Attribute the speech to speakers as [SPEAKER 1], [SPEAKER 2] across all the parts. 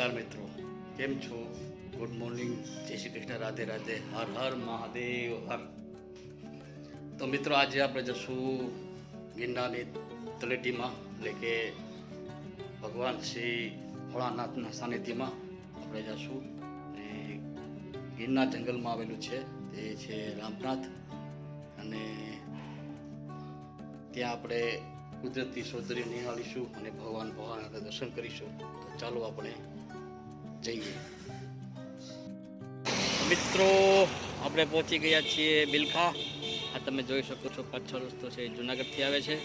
[SPEAKER 1] નમસ્કાર મિત્રો. કેમ છો? ગુડ મોર્નિંગ જય શ્રી કૃષ્ણ. રાધે રાધે. હર હર મહાદેવ. હર. તો મિત્રો, આજે આપણે જશું ગિરનારની તળેટીમાં. એટલે કે ભગવાન શ્રી ભોળાનાથના સાનિધ્યમાં આપણે જશું. અને ગિરનાર જંગલમાં આવેલું છે. તે છે રામનાથ. અને ત્યાં આપણે કુદરતી સૌંદર્ય નિહાળીશું અને ભગવાન ભગવાનના દર્શન કરીશું. તો ચાલો આપણે જઈએ મિત્રો, આપણે પહોંચી ગયા છીએ બિલખા. આ તમે જોઈ શકો છો પાછો રસ્તો છે જુનાગઢથી આવે છે.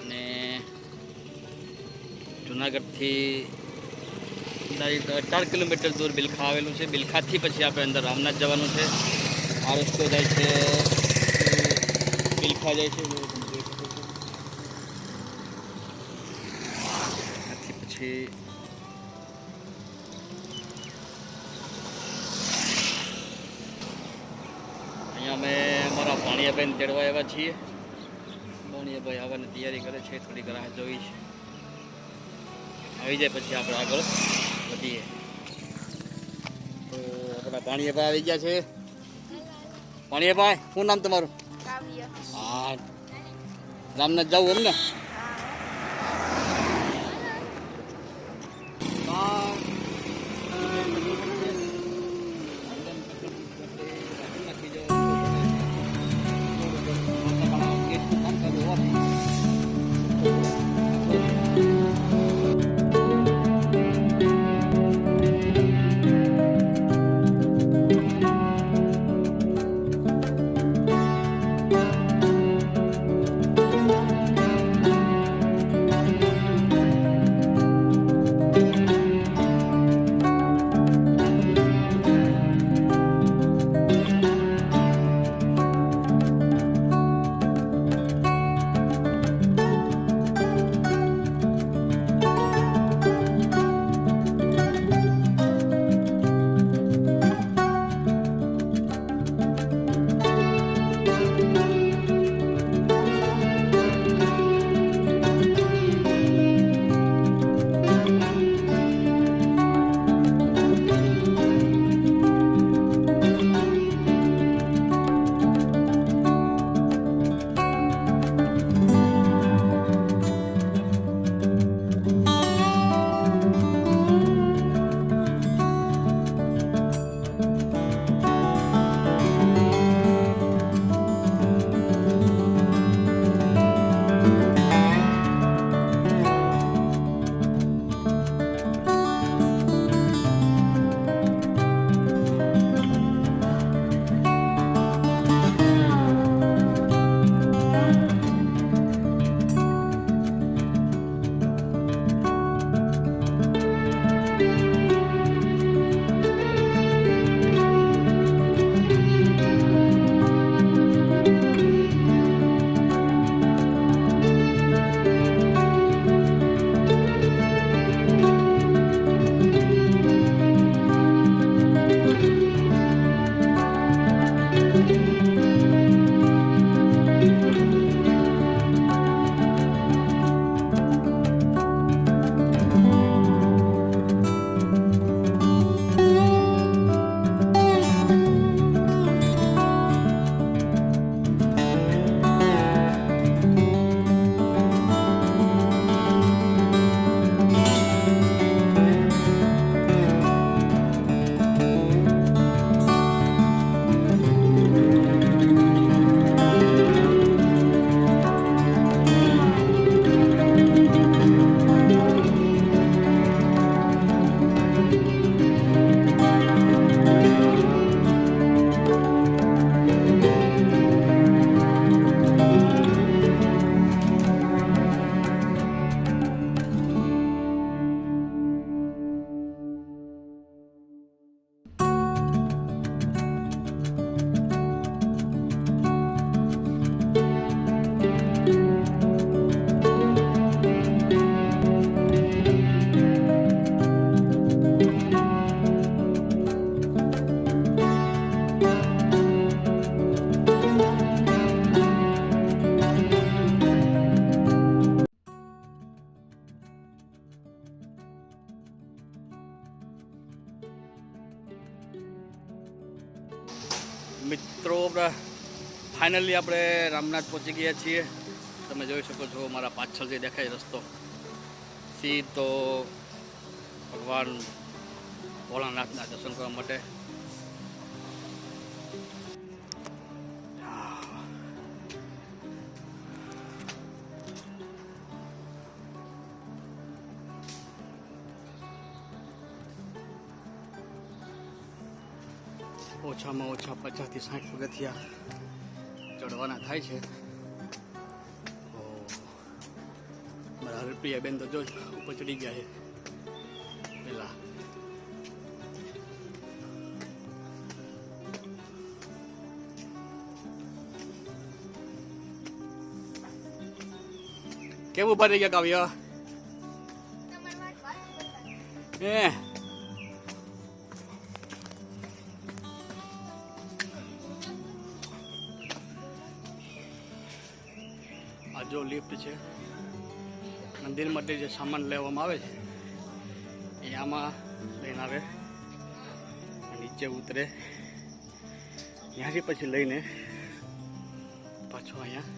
[SPEAKER 1] અને જુનાગઢથી ચાર કિલોમીટર દૂર બિલખા આવેલું છે. બિલખાથી પછી આપણે અંદર રામનાથ જવાનું છે. આ રસ્તો જાય છે, બિલખા જાય છો. પછી અમારા તેડવા આવ્યા છીએ. બાણિયાભાઈ આવવાની તૈયારી કરે છે થોડીક રાહ જોઈ છે. આવી જાય પછી આપણે આગળ વધીએ. તો આપણા બાણિયાભાઈ આવી ગયા છે. બાણિયાભાઈ શું નામ તમારું? હા. રામનાથ જવું એમ ને ફાઇનલી આપણે રામનાથ પહોંચી ગયા છીએ. તમે જોઈ શકો છો મારા પાછળ જે દેખાય રસ્તો. સીધો ભગવાન ભોળાનાથના દર્શન કરવા માટે. ઓછામાં ઓછા પચાસથી સાઠ પગથિયા ચડવાના થાય છે તો મારા હરપ્રિયા બેન તો જો ઉપર ચડી ગયા છે પેલા કેવું ભરી ગયા કાવ્ય એ આ છે મંદિર માટે જે સામાન લેવામાં આવે છે, એ આમાં લઈને આવે નીચે ઉતરે. ત્યાંથી પછી લઈને પાછો અહીંયા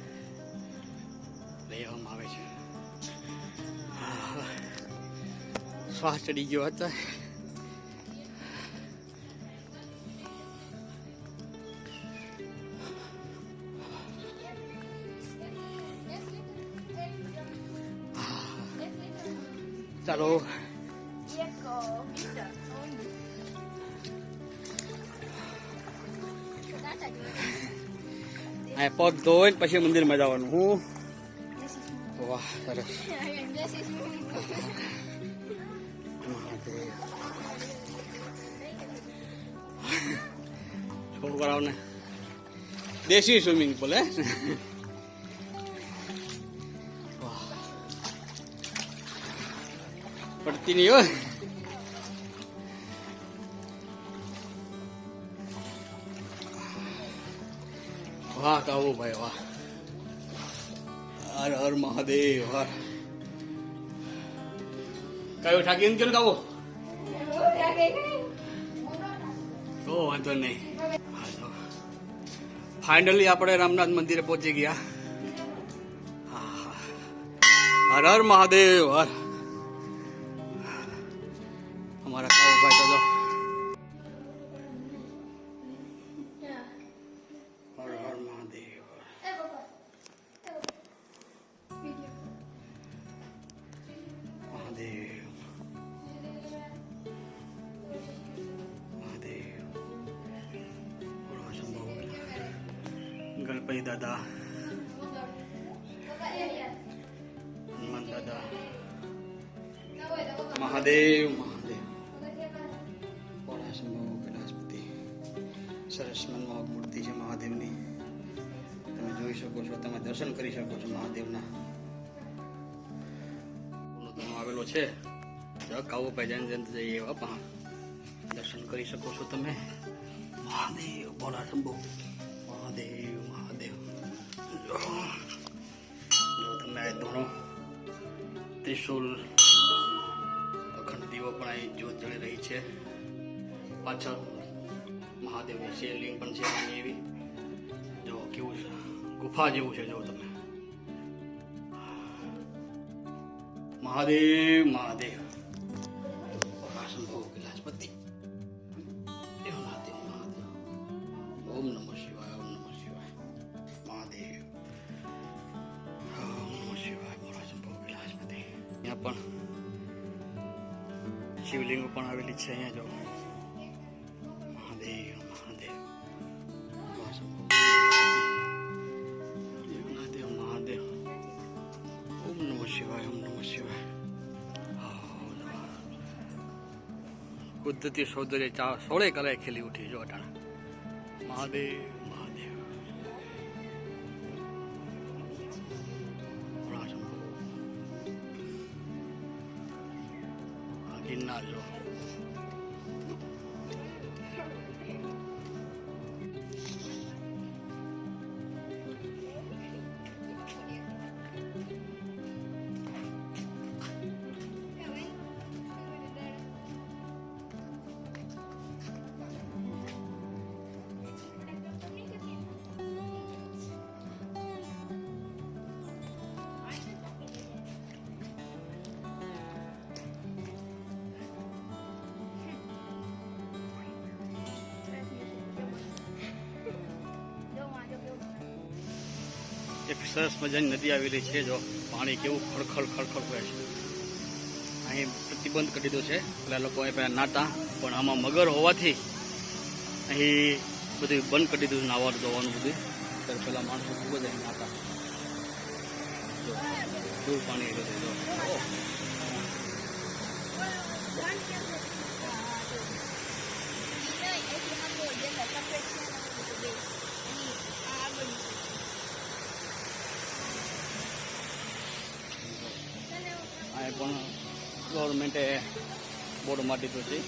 [SPEAKER 1] લઈ આવવામાં આવે છે. શ્વાસ ચડી ગયો હતા. ચાલો આ પગ ધોઈને પછી મંદિરમાં જવાનું હું વાહ સરસ છોકરાઓને દેશી સ્વિમિંગ પુલ હે નહીં હોય વાહ કાવો ભાઈ વાહ હર હર મહાદેવ હર કયો ઠાકી કેમ કાવો તો વાંધો નહીં ફાઇનલી આપણે રામનાથ મંદિરે પહોંચી ગયા. હર હર મહાદેવ હર. દાદા હનુમાન દાદા મહાદેવ મહાદેવ શંભો કૈલાસપતિ સરસ મનમોહક મૂર્તિ છે મહાદેવની। તમે જોઈ શકો છો, તમે દર્શન કરી શકો છો મહાદેવના. આવેલો છે. કાવો ભાઈ જન જન જઈએ બાપા દર્શન કરી શકો છો તમે. મહાદેવ બોલા શંભો. જો જો તમે આ ધોણો ત્રિશુલ અખંડ દીવો પણ અહીં જ્યોત જળી રહી છે પાછળ મહાદેવની શિવલિંગ પણ છે નાની એવી જો કેવું છે ગુફા જેવું છે જો તમે મહાદેવ મહાદેવ. આવેલી છે અહીંયા જો. મહાદેવ મહાદેવ. મહાદેવ મહાદેવ. ઓમ નમઃ શિવાય, ઓમ નમઃ શિવાય. કુદરતી સૌંદર્ય ચા સોળે કલાએ ખીલી ઉઠી જો અટાણા. મહાદેવ. એક સરસ મજાની નદી આવેલી છે જો. પાણી કેવું ખળખળ ખળખળ વહે છે. અહીં પ્રતિબંધ કરી દીધો છે. પેલા લોકો અહીં પહેલાં નાતા, પણ આમાં મગર હોવાથી અહીં બધું બંધ કરી દીધું નાવાનું ધોવાનું બધું. ત્યારે પેલા માણસો ખૂબ જ અહીં નાતા. કેવું પાણી આવ્યું છે, જો ઓહ. આ પણ ગવર્મેન્ટે બોર્ડ મારી દીધું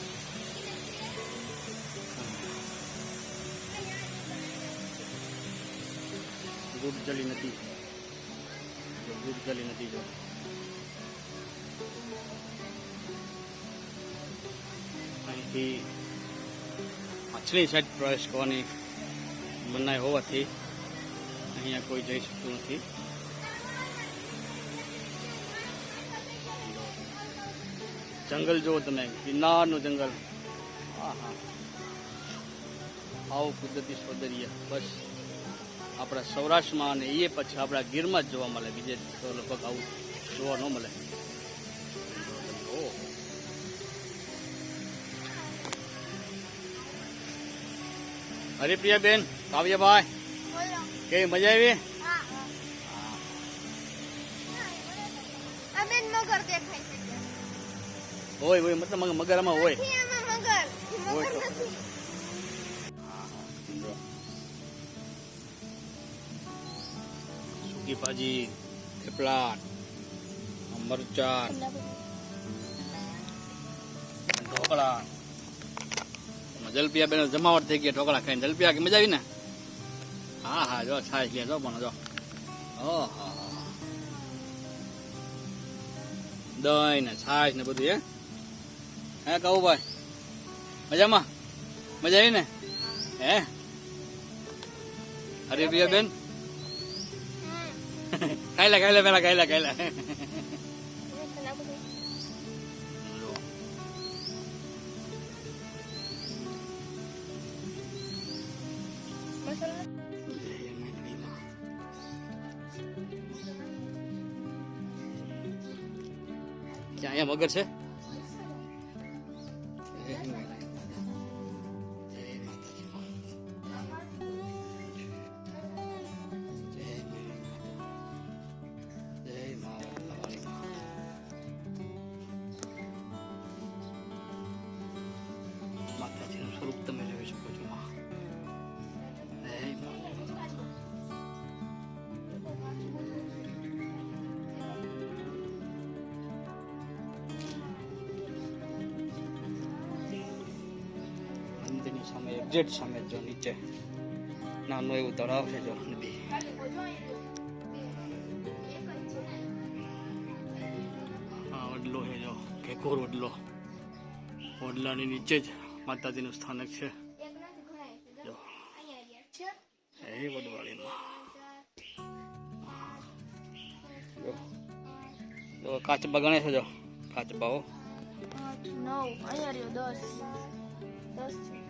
[SPEAKER 1] છે દૂધજલી નદી દૂધ દૂધજલી નથી જો. અહીંથી પાછલી સાઈડ પ્રવેશ કરવાની મનાઈ હોવાથી અહીંયા કોઈ જઈ શકતું નથી. જંગલ જુઓ તમે ગિરનારનું જંગલ. હા હા. આવું કુદરતી સૌંદર્ય. બસ. આપણા સૌરાષ્ટ્રમાં અને એ પછી આપણા ગીરમાં જ જોવા મળે બીજે તો લગભગ આવું જોવા ન મળે. હરિપ્રિયાબેન કાવ્યભાઈ કેવી મજા આવી? હોય હોય મતલબ મગ- મગરમાં હોય. હોય તો. સૂકી ભાજી થેપલા મરચાં ઢોકળા. જલપિયા બેન જમાવટ થઈ ગયા ઢોકળા ખાઈને. જલપિયા કે મજા આવી ને? હા હા જો છાશ લે જો પણ જો. ઓહો દહીં ને છાશ ને બધું હે? હે કહું ભાઈ મજામાં મજા આવી ને હે અરે પ્રિયા બેન ખાઈ લે ખાઈ લે પેલા ખાઈ લે ખાઈ લે ક્યાં અહીંયા મગર છે એક્ઝેક્ટ સામે જો નીચે. નાનું એવું તળાવ છે જો નદી હા વડલો છે જો ઘેકોર વડલો. વડલાની નીચે જ માતાજીનું સ્થાનક છે. જો. એ વડવાળીમાં. કાચબા ગણે છે જો. કાચબાઓ
[SPEAKER 2] નવ, અહીંયા રહ્યો દસ. દસ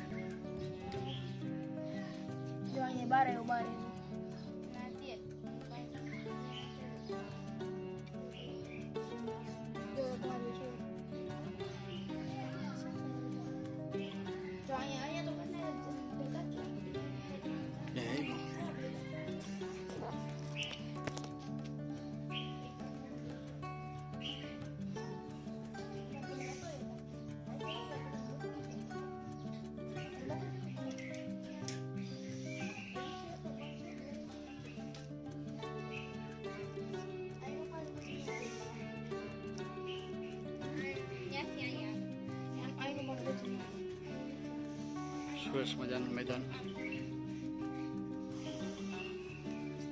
[SPEAKER 2] જો અહીંયા બાર બાર
[SPEAKER 1] સરસ મજાનું મેદાન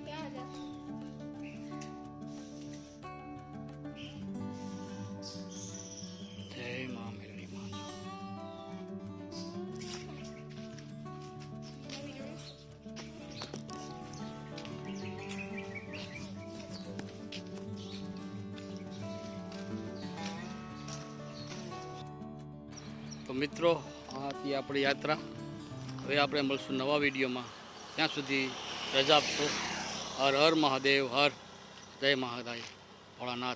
[SPEAKER 2] ક્યાં હતા?
[SPEAKER 1] જય મા મેરડી માં તો મિત્રો આ હતી આપણી યાત્રા હવે આપણે મળશું નવા વિડીયોમાં. ત્યાં સુધી રજા આપશો. હર હર મહાદેવ, હર જય મહાદેવ ભોળાનાથ.